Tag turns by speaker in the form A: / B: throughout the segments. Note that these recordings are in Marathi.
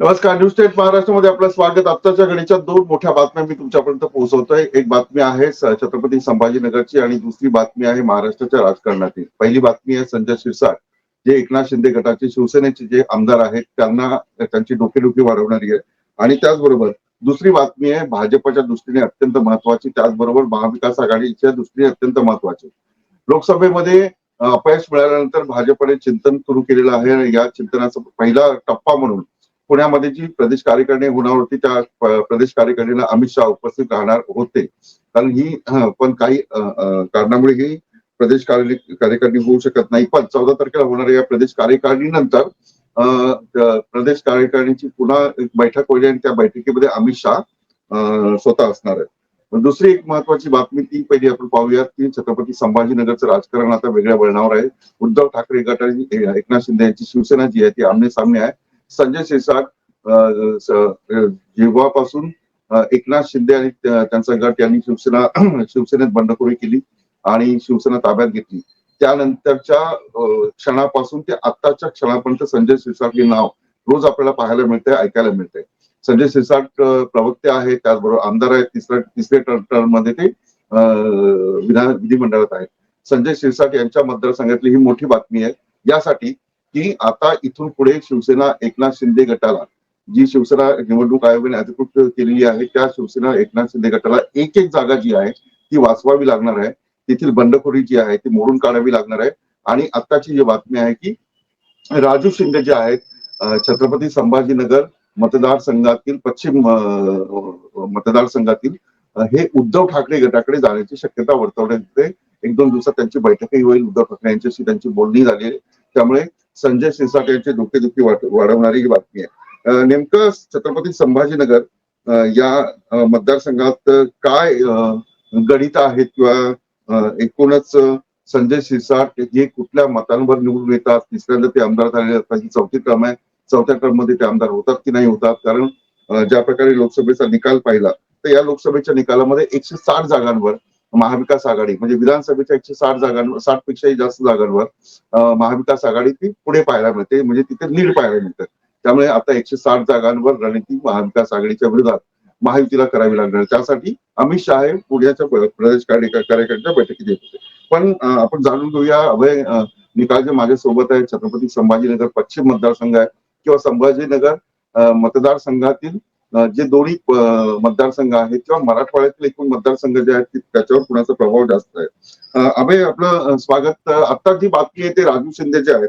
A: नमस्कार न्यूज स्टेट महाराष्ट्रामध्ये आपलं स्वागत. आत्ताच्या घडीच्या दोन मोठ्या बातम्या मी तुमच्यापर्यंत पोहोचवतोय. एक बातमी आहे छत्रपती संभाजीनगरची आणि दुसरी बातमी आहे महाराष्ट्राच्या राजकारणातील. पहिली बातमी आहे संजय शिरसाट जे एकनाथ शिंदे गटाचे शिवसेनेचे जे आमदार आहेत त्यांना त्यांची डोकेडुखी वाढवणारी आहे. आणि त्याचबरोबर दुसरी बातमी आहे भाजपच्या दृष्टीने अत्यंत महत्वाची त्याचबरोबर महाविकास आघाडीच्या दृष्टीने अत्यंत महत्वाची लोकसभेमध्ये अपयश मिळाल्यानंतर भाजपने चिंतन सुरू केलेलं आहे आणि या चिंतनाचा पहिला टप्पा म्हणून पुण्यामध्ये जी प्रदेश कार्यकारिणी होणार त्या प्रदेश कार्यकारिणीला अमित शहा उपस्थित राहणार होते. कारण ही पण काही कारणामुळे ही प्रदेश कार्य- कार्यकारिणी होऊ शकत नाही. पण चौदा तारखेला होणाऱ्या या प्रदेश कार्यकारिणीनंतर प्रदेश कार्यकारिणीची पुन्हा एक बैठक होईल आणि त्या बैठकीमध्ये अमित शहा स्वतः असणार आहे दुसरी एक महत्वाची बातमी ती पहिली आपण पाहूयात की छत्रपती संभाजीनगरचं राजकारण आता वेगळ्या वळणावर आहे. उद्धव ठाकरे गट आणि एकनाथ शिंदे यांची शिवसेना जी आहे ती आमने सामने आहे. संजय शिरसाट जेव्हापासून एकनाथ शिंदे आणि त्यांचा गट यांनी शिवसेना शिवसेनेत बंडखोरी केली आणि शिवसेना ताब्यात घेतली. त्यानंतरच्या क्षणापासून ते आत्ताच्या क्षणापर्यंत संजय शिरसाट हे नाव रोज आपल्याला पाहायला मिळतंय ऐकायला मिळतंय. संजय शिरसाट प्रवक्ते आहेत त्याचबरोबर आमदार आहेत तिसऱ्या तिसऱ्या टर्ममध्ये ते विधान विधिमंडळात आहेत. संजय शिरसाट यांच्या मतदारसंघातली ही मोठी बातमी आहे. यासाठी की आता इथून पुढे शिवसेना एकनाथ शिंदे गटाला जी शिवसेना निवडणूक आयोगाने अधिकृत केलेली आहे त्या शिवसेना एकनाथ शिंदे गटाला एक एक जागा जी आहे ती वाचवावी लागणार आहे. तेथील बंडखोरी जी आहे ती मोडून काढावी लागणार आहे. आणि आत्ताची जी बातमी आहे की राजू शिंदे जे आहेत छत्रपती संभाजीनगर मतदारसंघातील पश्चिम मतदारसंघातील हे उद्धव ठाकरे गटाकडे जाण्याची शक्यता वर्तवण्यात येते. एक दोन दिवसात त्यांची बैठकही होईल. उद्धव ठाकरे यांच्याशी त्यांची बोलणी झाली आहे. त्यामुळे संजय शिरसाट यांची डोकेदुखी वाढवणारी ही बातमी आहे. नेमकं छत्रपती संभाजीनगर या मतदारसंघात काय गणित आहेत किंवा एकूणच संजय शिरसाट हे कुठल्या मतांवर निवडून येतात? तिसऱ्यांदा ते आमदार झालेले असतात. ही चौथी क्रम आहे. चौथ्या टर्ममध्ये ते आमदार होतात की नाही होतात? कारण ज्या प्रकारे लोकसभेचा निकाल पाहिला तर या लोकसभेच्या निकालामध्ये एकशे साठ जागांवर महाविकास आघाडी म्हणजे विधानसभेच्या एकशे साठ जागांवर साठ पेक्षाही जास्त जागांवर महाविकास आघाडी ती पुढे पाहायला मिळते म्हणजे तिथे लीड पाहायला मिळते. त्यामुळे आता एकशे साठ जागांवर रणनीती महाविकास आघाडीच्या विरोधात महायुतीला करावी लागणार. त्यासाठी अमित शहा हे पुण्याच्या प्रदेश कार्य- बैठकीत येत होते. पण आपण जाणून घेऊया अभय अ, निकाल जे माझ्यासोबत आहे छत्रपती संभाजीनगर पश्चिम मतदारसंघ आहे किंवा संभाजीनगर मतदारसंघातील जे दोन्ही मतदारसंघ आहेत किंवा मराठवाड्यातील एकूण मतदारसंघ जे आहेत त्याच्यावर पुण्याचा प्रभाव जास्त आहे. अभय आपलं स्वागत. आता जी बातमी आहे ते राजू शिंदे जे आहेत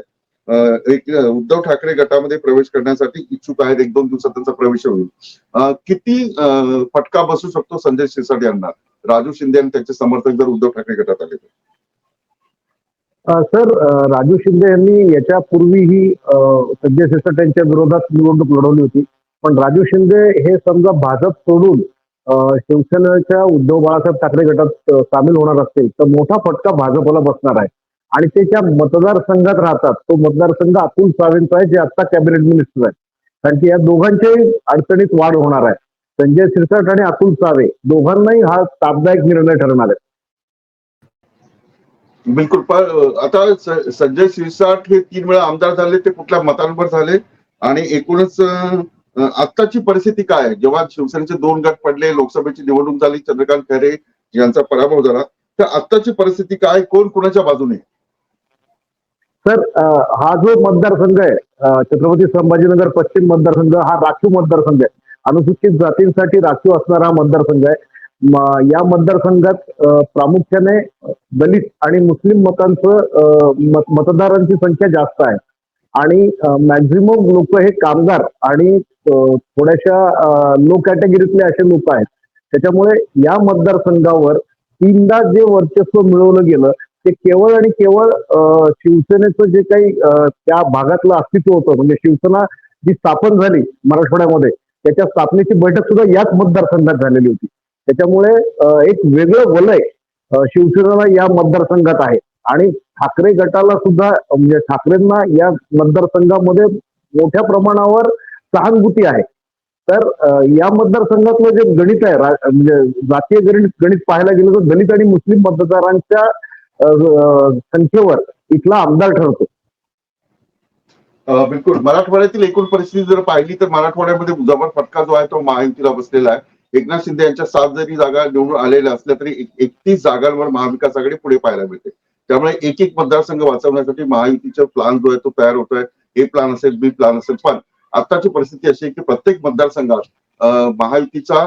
A: एक उद्धव ठाकरे गटामध्ये प्रवेश करण्यासाठी इच्छुक आहेत. एक दोन दिवसात त्यांचा प्रवेश होईल. किती फटका बसू शकतो संजय शिरसाट यांना? राजू शिंदे आणि त्यांचे समर्थक जर उद्धव ठाकरे गटात आले तर.
B: सर राजू शिंदे यांनी याच्यापूर्वीही संजय शिरसाट यांच्या विरोधात निवडणूक लढवली होती. पण राजू शिंदे हे समजा भाजप सोडून शिवसेनेच्या उद्धव बाळासाहेब ठाकरे गटात सामील होणार असतील तर मोठा फटका भाजपला बसणार आहे. आणि ते त्या मतदारसंघात राहतात तो मतदारसंघ अतुल सावेंचा आहे जे आता कॅबिनेट मिनिस्टर आहे कारण की या दोघांच्याही अडचणीत वाढ होणार आहे. संजय शिरसाट आणि अतुल सावे दोघांनाही हा तापदायक निर्णय ठरणार आहे.
A: बिलकुल आता संजय शिरसाट हे तीन वेळा आमदार झाले ते कुठल्या मतांवर झाले? आणि एकूणच आत्ताची परिस्थिती काय आहे? जेव्हा शिवसेनेचे दोन गट पडले लोकसभेची निवडणूक झाली चंद्रकांत खैरे यांचा पराभव झाला तर आत्ताची परिस्थिती काय? कोण कुणाच्या बाजूने?
B: सर हा जो मतदारसंघ आहे छत्रपती संभाजीनगर पश्चिम मतदारसंघ हा राखीव मतदारसंघ आहे. अनुसूचित जातींसाठी राखीव असणारा हा मतदारसंघ आहे. या मतदारसंघात प्रामुख्याने दलित आणि मुस्लिम मतांचं मतदारांची संख्या जास्त आहे. आणि मॅक्झिमम लोक हे कामगार आणि थोड्याशा लो कॅटेगरीतले असे लोक आहेत. त्याच्यामुळे या मतदारसंघावर तीनदा जे वर्चस्व मिळवलं गेलं ते केवळ आणि केवळ शिवसेनेचं जे काही त्या भागातलं अस्तित्व होतं म्हणजे शिवसेना जी स्थापन झाली मराठवाड्यामध्ये त्याच्या स्थापनेची बैठक सुद्धा याच मतदारसंघात झालेली होती. त्याच्यामुळे एक वेगळं वलय शिवसेनेला या मतदारसंघात आहे. आणि ठाकरे गटाला सुद्धा म्हणजे ठाकरेंना या मतदारसंघामध्ये मोठ्या प्रमाणावर सहानुभूती आहे. तर या मतदारसंघातलं जे गणित आहे म्हणजे जातीय गणित गणित पाहायला गेलं तर दलित आणि मुस्लिम मतदारांच्या संख्येवर इथला आमदार ठरतो.
A: बिलकुल. मराठवाड्यातील एकूण परिस्थिती जर पाहिली तर मराठवाड्यामध्ये जबर फटका जो आहे तो महायुतीला बसलेला आहे. एकनाथ शिंदे यांच्या सात जरी जागा निवडून आलेल्या असल्या तरी एकतीस जागांवर महाविकास आघाडी पुढे पाहायला मिळते. त्यामुळे एक एक मतदारसंघ वाचवण्यासाठी महायुतीचा प्लान जो आहे तो तयार होतोय. ए प्लान असेल बी प्लान असेल. पण आताची परिस्थिती अशी आहे की प्रत्येक मतदारसंघात महायुतीचा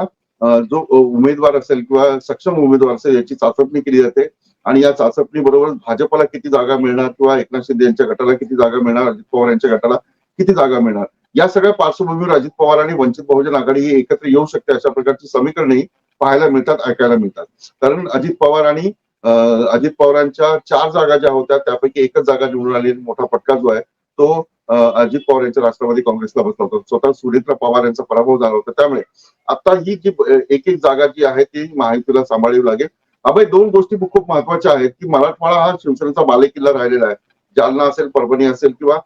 A: जो उमेदवार असेल किंवा सक्षम उमेदवार असेल याची चाचपणी केली जाते. आणि या चाचपणी बरोबर भाजपला किती जागा मिळणार किंवा एकनाथ शिंदे यांच्या गटाला किती जागा मिळणार अजित पवार यांच्या गटाला किती जागा मिळणार? या सगळ्या पार्श्वभूमीवर अजित पवार आणि वंचित बहुजन आघाडी ही एकत्र येऊ शकते अशा प्रकारची समीकरणेही पाहायला मिळतात ऐकायला मिळतात. कारण अजित पवार आणि अजित पवारांच्या चार जागा ज्या होत्या त्यापैकी एकच जागा निवडून आली मोठा फटका जो आहे तो अजित पवार यांच्या राष्ट्रवादी काँग्रेसला बसला होता. स्वतः सुरेंद्र पवार यांचा पराभव झाला होता. त्यामुळे आता ही जी एक एक जागा जी आहे ती महायुतीला सांभाळावी लागेल. अभय दोन गोष्टी खूप महत्त्वाच्या आहेत की मराठवाडा हा शिवसेनेचा बालेकिल्ला राहिलेला आहे. जालना असेल परभणी असेल किंवा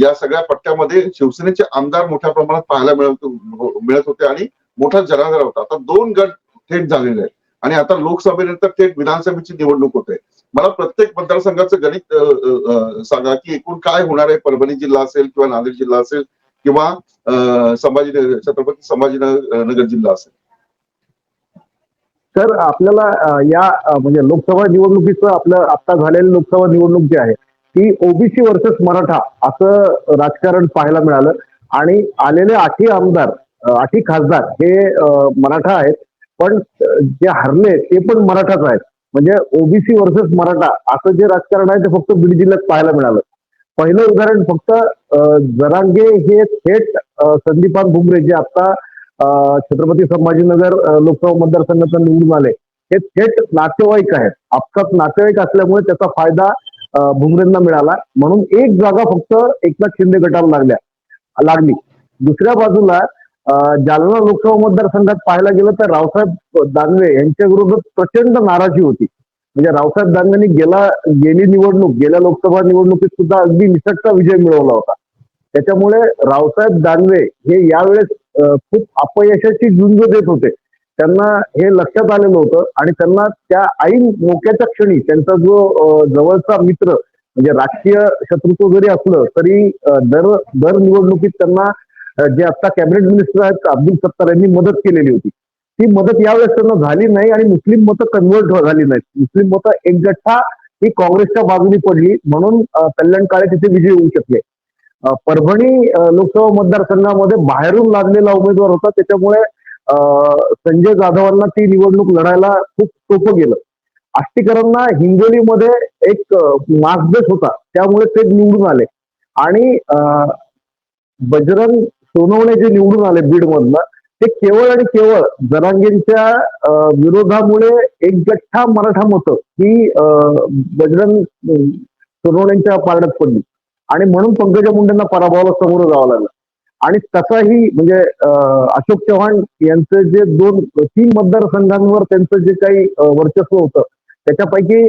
A: या सगळ्या पट्ट्यामध्ये शिवसेनेचे आमदार मोठ्या प्रमाणात पाहायला मिळत मिळत होते आणि मोठा जनाधार होता. आता दोन गट थेट झालेले आहेत. आणि आता लोकसभेनंतर थेट विधानसभेची निवडणूक होते. मला प्रत्येक मतदारसंघाचं गणित सांगा की एकूण काय होणार आहे? परभणी जिल्हा असेल किंवा नांदेड जिल्हा असेल किंवा संभाजी संभाजीनगर छत्रपती संभाजीनगर नगर जिल्हा असेल.
B: तर आपल्याला या म्हणजे लोकसभा निवडणुकीचं आपलं आता झालेली लोकसभा निवडणूक जी आहे ती ओबीसी वर्सेस मराठा असं राजकारण पाहायला मिळालं. आणि आलेले आठी आमदार अं, आठी खासदार हे मराठा आहेत. पण जे हरले ते पण मराठाच आहेत. म्हणजे ओबीसी वर्सेस मराठा असं जे राजकारण आहे ते फक्त बीड जिल्ह्यात पाहायला मिळालं. पहिलं उदाहरण फक्त अं, जरांगे हे थेट संदीपान भुमरे जे आता छत्रपती संभाजीनगर लोकसभा मतदारसंघातून निवडून आले हे थेट नातेवाईक आहेत. आपसात नातेवाईक असल्यामुळे त्याचा फायदा भुमरेंना मिळाला. म्हणून एक जागा फक्त एकनाथ शिंदे गटाला लागल्या लागली. दुसऱ्या बाजूला जालना लोकसभा मतदारसंघात पाहायला गेलं तर रावसाहेब दानवे यांच्या विरोधात प्रचंड नाराजी होती. म्हणजे रावसाहेब दानवेंनी गेला गेली निवडणूक गेल्या लोकसभा निवडणुकीत सुद्धा अगदी निसटता विजय मिळवला होता. त्याच्यामुळे रावसाहेब दानवे हे यावेळेस खूप अपयशाची झुंज देत होते. त्यांना हे लक्षात आलेलं होतं आणि त्यांना त्या ऐन मोक्याच्या क्षणी त्यांचा जो जवळचा मित्र म्हणजे राजकीय शत्रुत्व जरी असलं तरी दर दर निवडणुकीत त्यांना जे आता कॅबिनेट मिनिस्टर आहेत अब्दुल सत्तार यांनी मदत केलेली होती. ती मदत यावेळेस त्यांना झाली नाही आणि मुस्लिम मतं कन्वर्ट झाली नाहीत. मुस्लिम मतं एक गठ्ठा ही काँग्रेसच्या बाजूने पडली म्हणून कल्याण काळे तिथे विजयी होऊ शकले. परभणी लोकसभा मतदारसंघामध्ये बाहेरून लागलेला उमेदवार होता. त्याच्यामुळे संजय जाधवांना ती निवडणूक लढायला खूप सोपं गेलं. आष्टीकरांना हिंगोलीमध्ये एक मासबेस होता. त्यामुळे ते निवडून आले. आणि बजरंग सोनवणे जे निवडून आले बीड मधनं ते केवळ आणि केवळ जरांगींच्या विरोधामुळे एक गठ्ठा मराठा मतं ही बजरंग सोनवण्यांच्या सोनवणेंच्या पारड्यात पडली. आणि म्हणून पंकजा मुंडेंना पराभवाला समोर जावं लागलं. आणि तसाही म्हणजे अशोक चव्हाण यांचं जे दोन तीन मतदारसंघांवर त्यांचं जे काही वर्चस्व होतं त्याच्यापैकी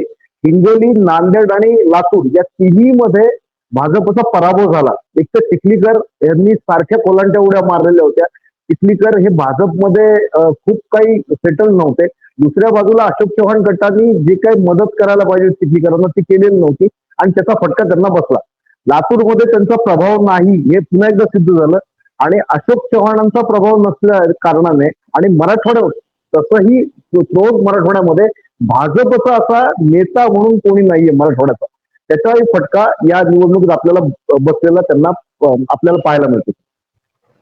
B: हिंगोली नांदेड आणि लातूर या तिन्ही मध्ये भाजपचा पराभव झाला. एक तर चिखलीकर यांनी सारख्या कोलांट्या उड्या मारलेल्या होत्या. चिखलीकर हे भाजपमध्ये खूप काही सेटल नव्हते. दुसऱ्या बाजूला अशोक चव्हाण गटाने जे काही मदत करायला पाहिजे चिखलीकरांना ती केलेली नव्हती आणि त्याचा फटका त्यांना बसला. लातूरमध्ये त्यांचा प्रभाव नाही हे पुन्हा एकदा सिद्ध झालं. आणि अशोक चव्हाणांचा प्रभाव नसल्या कारणाने आणि मराठवाड्यात तसंही रोज मराठवाड्यामध्ये भाजपचा असा नेता म्हणून कोणी नाहीये मराठवाड्याचा. त्याचाही फटका या निवडणुकीत आपल्याला बसलेला त्यांना आपल्याला पाहायला मिळतो.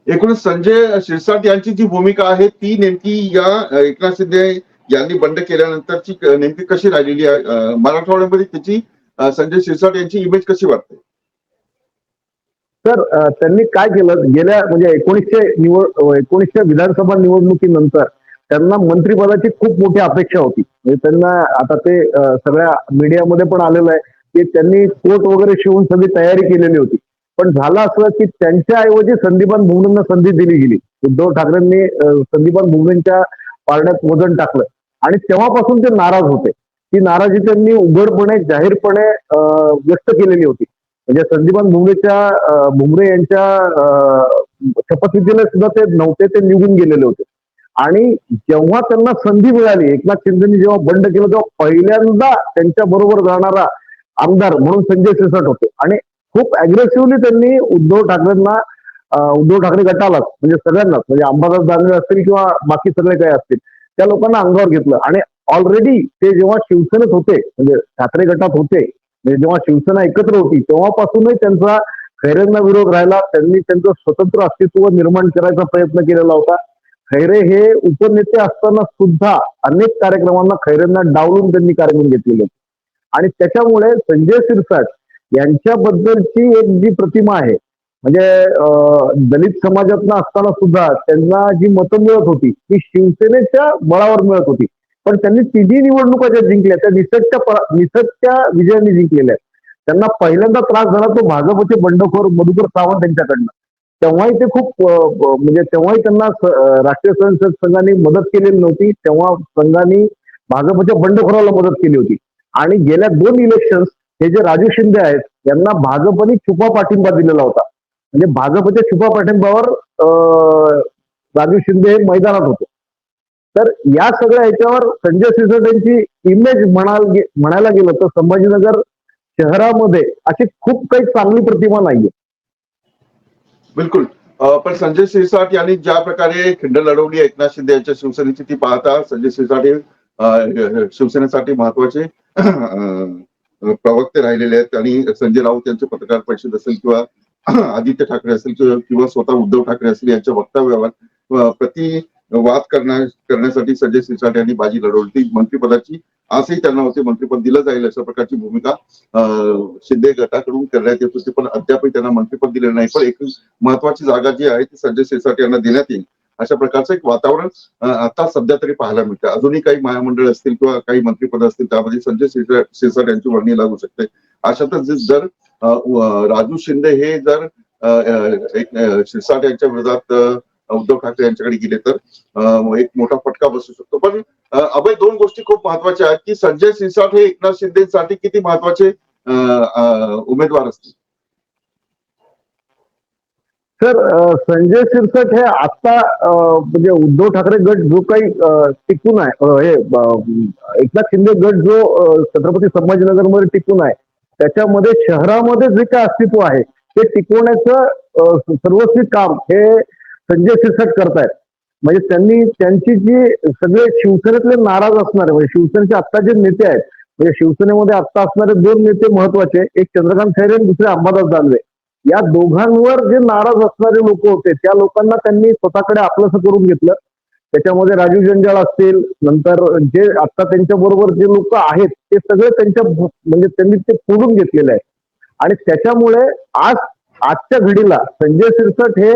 A: एकूणच संजय शिरसाट यांची जी भूमिका आहे ती नेमकी या एकनाथ शिंदे यांनी बंड केल्यानंतरची नेमकी कशी राहिलेली आहे? मराठवाड्यामध्ये त्याची संजय शिरसाट यांची इमेज कशी वाटते?
B: तर त्यांनी काय केलं? गेल्या म्हणजे एकोणीसशे निवड एकोणीसशे विधानसभा निवडणुकीनंतर त्यांना मंत्रिपदाची खूप मोठी अपेक्षा होती. म्हणजे त्यांना आता ते सगळ्या मीडियामध्ये पण आलेलं आहे. की त्यांनी कोट वगैरे शिवून सगळी तयारी केलेली होती. पण झालं असं की त्यांच्या ऐवजी संदीपान भुमरेंना संधी दिली गेली. उद्धव ठाकरेंनी संदीपान भुमरेंच्या पारड्यात वजन टाकलं. आणि तेव्हापासून ते नाराज होते. ती नाराजी त्यांनी उघडपणे जाहीरपणे व्यक्त केलेली होती. म्हणजे संदीपान भुमरेच्या भुमरे यांच्या शपथविधीला सुद्धा ते नव्हते ते निघून गेलेले होते. आणि जेव्हा त्यांना संधी मिळाली एकनाथ शिंदेनी जेव्हा बंड केलं तेव्हा पहिल्यांदा त्यांच्या बरोबर जाणारा आमदार म्हणून संजय सिरसाट होते. आणि खूप अग्रेसिव्हली त्यांनी उद्धव ठाकरेंना उद्धव ठाकरे गटालाच म्हणजे सगळ्यांनाच म्हणजे अंबादास दानवे असतील किंवा बाकी सगळे काही असतील त्या लोकांना अंगावर घेतलं. आणि ऑलरेडी ते जेव्हा शिवसेनेत होते म्हणजे ठाकरे गटात होते म्हणजे जेव्हा शिवसेना एकत्र होती तेव्हापासूनही त्यांचा खैरेंना विरोध राहिला. त्यांनी त्यांचं स्वतंत्र अस्तित्व निर्माण करायचा प्रयत्न केलेला होता. खैरे हे उपनेते असताना सुद्धा अनेक कार्यक्रमांना खैरेंना डावलून त्यांनी कार्यक्रम घेतलेले होते. आणि त्याच्यामुळे संजय सिरसाट यांच्याबद्दलची एक जी प्रतिमा आहे म्हणजे दलित समाजातनं असताना सुद्धा त्यांना जी मतं मिळत होती ती शिवसेनेच्या बळावर मिळत होती. पण त्यांनी तिन्ही निवडणुका ज्या जिंकल्या त्या निसटच्या निसटच्या विजयाने जिंकलेल्या आहेत. त्यांना पहिल्यांदा त्रास झाला तो भाजपचे बंडखोर मधुकर सावंत यांच्याकडनं. तेव्हाही ते खूप म्हणजे तेव्हाही त्यांना राष्ट्रीय स्वयंसेवक संघाने मदत केलेली नव्हती. तेव्हा संघाने भाजपच्या बंडखोराला मदत केली होती. आणि गेल्या दोन इलेक्शन हे जे राजू शिंदे आहेत यांना भाजपने छुपा पाठिंबा दिलेला होता. म्हणजे भाजपच्या छुपा पाठिंबावर अं, राजू शिंदे हे मैदानात होते. तर या सगळ्या ह्याच्यावर संजय सिरसाट यांची इमेज म्हणाल म्हणायला गेलं तर संभाजीनगर शहरामध्ये अशी खूप काही चांगली प्रतिमा नाहीये.
A: बिलकुल. पण संजय सिरसाट यांनी ज्या प्रकारे खिंड लढवली एकनाथ शिंदे यांच्या शिवसेनेची ती पाहता संजय सिरसाट हे शिवसेनेसाठी महत्त्वाचे प्रवक्ते राहिलेले आहेत आणि संजय राऊत यांचे पत्रकार परिषद असेल किंवा आदित्य ठाकरे असेल किंवा स्वतः उद्धव ठाकरे असतील यांच्या वक्तव्यावर प्रति वाद करण्या करण्यासाठी संजय शिरसाट यांनी बाजी लढवली. मंत्रिपदाची आजही त्यांना होते मंत्रिपद दिलं जाईल अशा प्रकारची भूमिका शिंदे गटाकडून करण्यात येत होती. पण अद्यापही त्यांना मंत्रिपद दिलेलं नाही. पण एक महत्वाची जागा जी आहे ती संजय शिरसाट यांना देण्यात येईल. अशा प्रकारचं एक वातावरण आता सध्या तरी पाहायला मिळतं अजूनही काही महामंडळ असतील किंवा काही मंत्रिपद असतील त्यामध्ये संजय शिरसाट यांची वर्णी लागू शकते. अशातच जर राजू शिंदे हे जर शिरसाट यांच्या विरोधात उद्धव ठाकरे यांच्याकडे गेले तर एक मोठा फटका बसू शकतो. पण अभय दोन गोष्टी खूप महत्त्वाच्या आहेत की संजय शिरसाट हे एकनाथ शिंदेसाठी किती महत्त्वाचे अ, उमेदवार असतील.
B: सर संजय शिरसाट हे आता म्हणजे उद्धव ठाकरे गट जो काही टिकून आहे हे एकनाथ शिंदे गट जो छत्रपती संभाजीनगरमध्ये टिकून आहे त्याच्यामध्ये शहरामध्ये जे काय अस्तित्व आहे ते टिकवण्याचं सर्वस्वी काम हे संजय शिरसाट करतायत. म्हणजे त्यांनी त्यांची जी सगळे शिवसेनेतले नाराज असणारे म्हणजे शिवसेनेचे आत्ता जे नेते आहेत म्हणजे शिवसेनेमध्ये आत्ता असणारे दोन नेते महत्त्वाचे एक चंद्रकांत खैरे आणि दुसरे अंबादास दानवे. या दोघांवर जे नाराज असणारे लोक होते त्या लोकांना त्यांनी स्वतःकडे आपलंसं करून घेतलं. त्याच्यामध्ये राजीव जंजाळ असतील नंतर जे आता त्यांच्या बरोबर जे लोक आहेत ते सगळे त्यांच्या म्हणजे त्यांनी ते फोडून घेतलेले आहेत आणि त्याच्यामुळे आज आजच्या घडीला संजय सिरसट हे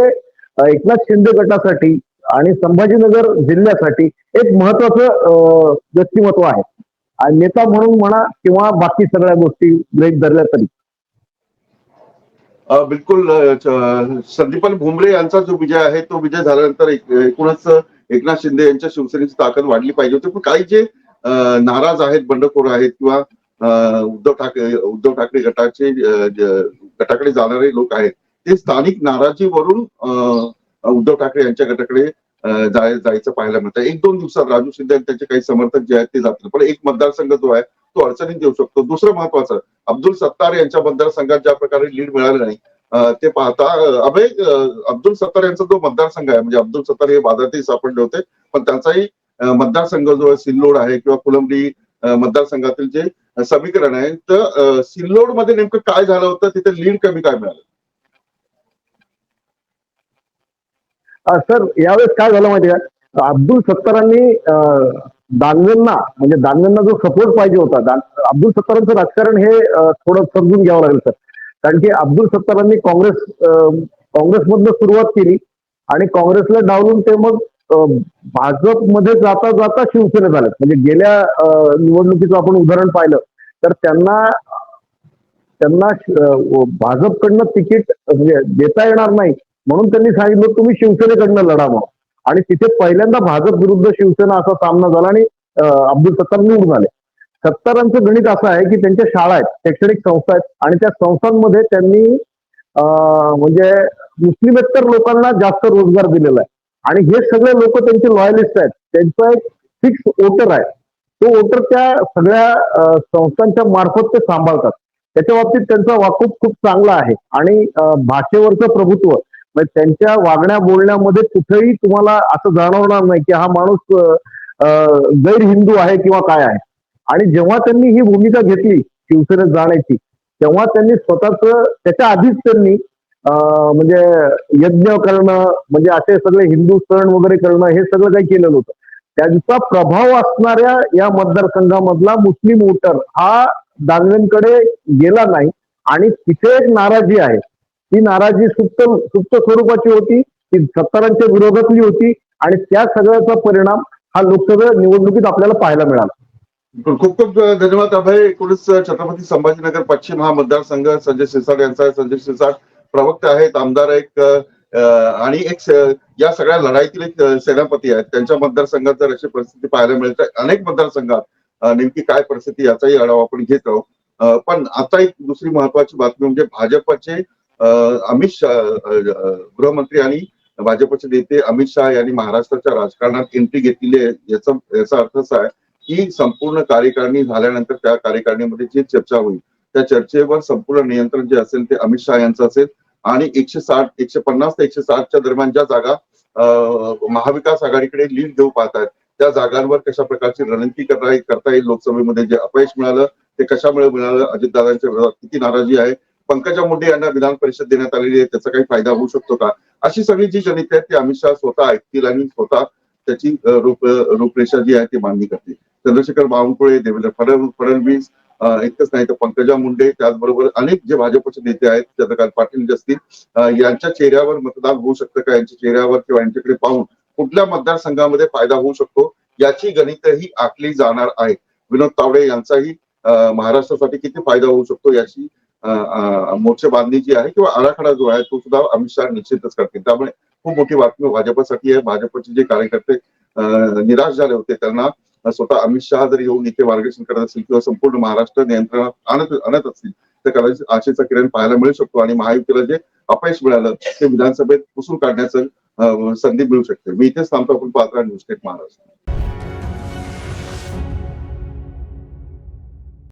B: एकनाथ शिंदे गटासाठी आणि संभाजीनगर जिल्ह्यासाठी एक महत्वाचं व्यक्तिमत्व आहे. आणि नेता म्हणून म्हणा किंवा बाकी सगळ्या गोष्टी ब्रेक धरल्या तरी.
A: बिलकुल संदीपन संदीपान भुमरे यांचा जो विजय आहे तो विजय झाल्यानंतर एकूणच एकनाथ शिंदे यांच्या शिवसेनेची ताकद वाढली पाहिजे होती. पण काही जे नाराज आहेत बंडखोर आहेत किंवा उद्धव ठाकरे उद्धव ठाकरे गटाचे गटाकडे जाणारे लोक आहेत ते स्थानिक नाराजीवरून उद्धव ठाकरे यांच्या गटाकडे जायचं पाहायला मिळतं. एक दोन दिवसात राजू शिंदे आणि त्यांचे काही समर्थक जे आहेत ते जातील. पण एक मतदारसंघ जो आहे तो अडचणीत येऊ शकतो. दुसरं महत्वाचं अब्दुल सत्तार यांच्या मतदारसंघात ज्या प्रकारे लीड मिळालं नाही ते पाहता अभय अब्दुल सत्तार यांचा जो मतदारसंघ आहे म्हणजे अब्दुल सत्तार हे वादातही सापडले होते पण त्यांचाही मतदारसंघ जो आहे सिल्लोड आहे किंवा फुलंब्री मतदारसंघातील जे समीकरण आहे तर सिल्लोडमध्ये नेमकं काय झालं होतं तिथे लीड कमी काय मिळालं?
B: सर यावेळेस काय झालं माहिती का? अब्दुल सत्तारांनी दानवेंना म्हणजे दानवेंना जो सपोर्ट पाहिजे होता अब्दुल सत्तारांचं राजकारण हे थोडं समजून घ्यावं लागेल सर. कारण की अब्दुल सत्तारांनी काँग्रेस काँग्रेसमधनं सुरुवात केली आणि काँग्रेसला डावलून ते मग भाजपमध्ये जाता जाता शिवसेना आले म्हणजे गेल्या निवडणुकीचं आपण उदाहरण पाहिलं तर त्यांना त्यांना भाजपकडनं तिकीट म्हणजे देता येणार नाही. म्हणून त्यांनी सांगितलं तुम्ही शिवसेनेकडनं लढा आणि तिथे पहिल्यांदा भाजप विरुद्ध शिवसेना असा सामना झाला आणि अब्दुल सत्तार निवडून आले. सत्तारांचं गणित असं आहे की त्यांच्या शाळा आहेत शैक्षणिक संस्था आहेत आणि त्या संस्थांमध्ये त्यांनी म्हणजे मुस्लिमेतर लोकांना जास्त रोजगार दिलेला आहे. आणि हे सगळे लोक त्यांचे लॉयलिस्ट आहेत. त्यांचा एक फिक्स वोटर आहे. तो वोटर त्या सगळ्या संस्थांच्या मार्फत ते सांभाळतात. त्याच्या बाबतीत त्यांचा वाकूप खूप चांगला आहे. आणि भाषेवरचं प्रभुत्व त्यांच्या वागण्या बोलण्यामध्ये कुठेही तुम्हाला असं जाणवणार नाही की हा माणूस गैर हिंदू आहे किंवा काय आहे. आणि जेव्हा त्यांनी ही भूमिका घेतली शिवसेनेत जाण्याची तेव्हा त्यांनी स्वतःच त्याच्या आधीच त्यांनी म्हणजे यज्ञ करणं म्हणजे असे सगळे हिंदू सण वगैरे करणं हे सगळं काही केलेलं होतं. त्यांचा प्रभाव असणाऱ्या या मतदारसंघामधला मुस्लिम वोटर हा दानवेंकडे गेला नाही आणि तिथे एक नाराजी आहे. ही नाराजी सुप्त सुप्त स्वरूपाची होती ती सत्तारांच्या विरोधातली होती आणि त्या सगळ्याचा परिणाम हा लोकसभा निवडणुकीत आपल्याला पाहायला मिळाला.
A: खूप खूप धन्यवाद. अभय एकूणच छत्रपती संभाजीनगर पश्चिम हा मतदारसंघ संजय शिरसाट यांचा संजय शिरसाट प्रवक्ते आहेत आमदार एक आणि एक या सगळ्या लढाईतील एक सेनापती आहेत. त्यांच्या मतदारसंघात जर अशी परिस्थिती पाहायला मिळते. अनेक मतदारसंघात नेमकी काय परिस्थिती याचाही आढावा आपण घेतो पण आता एक दुसरी महत्वाची बातमी म्हणजे भाजपचे अमित शहा गृहमंत्री आणि भाजपचे नेते अमित शहा यांनी महाराष्ट्राच्या राजकारणात एंट्री घेतलेली आहे. याचा याचा अर्थ असा आहे की संपूर्ण कार्यकारिणी झाल्यानंतर त्या कार्यकारिणीमध्ये जी चर्चा होईल त्या चर्चेवर संपूर्ण नियंत्रण जे असेल ते अमित शहा यांचं असेल आणि एकशे साठ एकशे पन्नास ते एकशे साठच्या दरम्यान ज्या जागा महाविकास आघाडीकडे लीड घेऊ पाहत आहेत त्या जागांवर कशा प्रकारची रणनीती करता करता येईल लोकसभेमध्ये जे अपयश मिळालं ते कशामुळे मिळालं अजितदादांच्या विरोधात किती नाराजी आहे पंकजा मुंडे यांना विधान परिषद देण्यात आलेली आहे त्याचा काही फायदा होऊ शकतो का? अशी सगळी जी जनित आहेत ती अमित शहा स्वतः ऐकतील आणि स्वतः त्याची रूप रूपरेषा जी आहे ती मांडणी करतील. चंद्रशेखर बावनकुळे देवेंद्र फडण- फडणवीस अं, इतकंच नाही तर पंकजा मुंडे त्याचबरोबर अनेक जे भाजपचे नेते आहेत चंद्रकांत पाटील जे असतील यांच्या चेहऱ्यावर मतदान होऊ शकतं का? यांच्या चेहऱ्यावर किंवा यांच्याकडे पाहून कुठल्या मतदारसंघामध्ये फायदा होऊ शकतो? याची गणितही आखली जाणार आहे. विनोद तावडे यांचाही महाराष्ट्रासाठी किती फायदा होऊ शकतो याची मोर्चे बांधणी जी आहे किंवा आराखडा जो आहे तो सुद्धा अमित शहा निश्चितच करतील. त्यामुळे खूप मोठी बातमी भाजपासाठी आहे. भाजपचे जे कार्यकर्ते निराश झाले होते त्यांना स्वतः अमित शहा जर येऊन इथे मार्गदर्शन करत असतील किंवा संपूर्ण महाराष्ट्र नियंत्रणात आणत आणत असतील तर कदाचित आशेचा किरण पाहायला मिळू शकतो आणि महायुतीला जे अपयश मिळालं ते विधानसभेत पुसून काढण्याचं संधी मिळू शकते. मी इथेच थांबतो. आपण पात्र न्यूज स्टेट महाराष्ट्र.